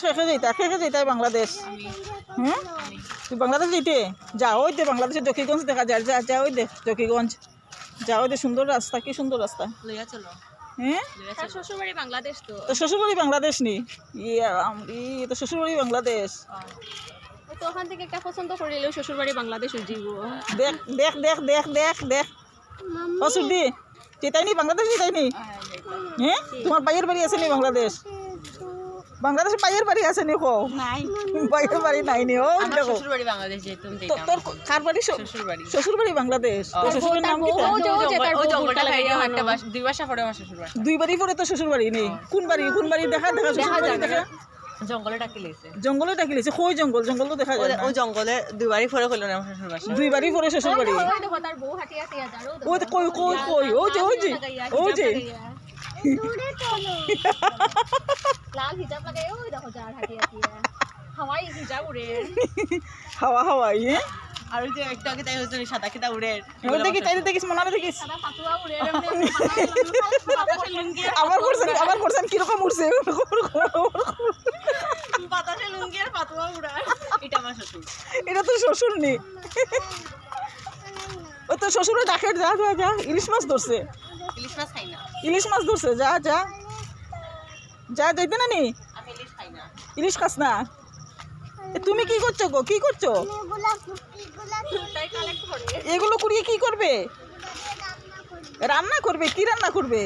কে যেতা কে যেতাই বাংলাদেশ হ্যাঁ তুই বাংলাদেশ? যেতে যা ওই দে বাংলাদেশের জকিগঞ্জ দেখা যায় যা যা ওই দে জকিগঞ্জ। যা ওই দে সুন্দর রাস্তা কি সুন্দর রাস্তা। লইয়া চলো। হ্যাঁ শ্বশুরবাড়ি বাংলাদেশ তো। তো শ্বশুরবাড়ি বাংলাদেশ নি? ইয়ে তো শ্বশুরবাড়ি বাংলাদেশ। তো ওখান থেকে একটা পছন্দ করিলেও শ্বশুরবাড়ি বাংলাদেশ উঠিব দেখ দেখ দেখ দেখ দেখ দেখ। ও সুদি যেতাই নি বাংলাদেশ যেতাই নি হ্যাঁ তোমার বাইয়ের বাড়ি আছে নি বাংলাদেশ? বাংলাদেশ বাইয়ের বাড়ি আছে নি কো নাই বাইয়ের বাড়ি নাই নি ও বাংলাদেশ তোর কার বাড়ি শ্বশুর শ্বশুরবাড়ি শ্বশুরবাড়ি বাংলাদেশ তোর শ্বশুরের নাম কি দুই বাড়ি পরে তো শ্বশুর বাড়ি নেই কোন বাড়ি কোন বাড়ি দেখা দেখা শ্বশুর বাড়ি দেখা জঙ্গলে ডাকি লেছে জঙ্গলে ডাকিলেছে কই জঙ্গল জঙ্গল তো দেখা যায় ও জঙ্গলে দুবারই পরে কইলো না শ্বশুর বাড়ি পরে শ্বশুর বাড়ি ও তো কই কই কই ও যে ও যে ও যে লাল হিজাব লাগাই ওই দেখো যার হাঁটিয়া হাওয়াই হিজাব উড়ে হাওয়া হাওয়া ইয়ে আর ওই যে একটু আগে তাই হচ্ছে সাদা খেতা উড়ে। ওই দেখিস তাই দেখিস মনে দেখিস। সাদা ফাতুয়া উড়ে আমার করছেন আমার করছেন কীরকম উঠছে বাতাসে লুঙ্গি আর ফাতুয়া উড়া। এটা আমার শ্বশুর। এটা তো শ্বশুর নি ও তো শ্বশুরে ডাকে যা যা যা। ইলিশ মাছ ধরছে। ইলিশ মাছ খাই না। ইলিশ মাছ ধরছে যা যা। যা যাইতে না নি? ইলিশ খাই খাস না? তুমি কি করছ গো? কি করছ? এগুলো কুড়িয়ে কি করবে? রান্না করবে কি রান্না করবে?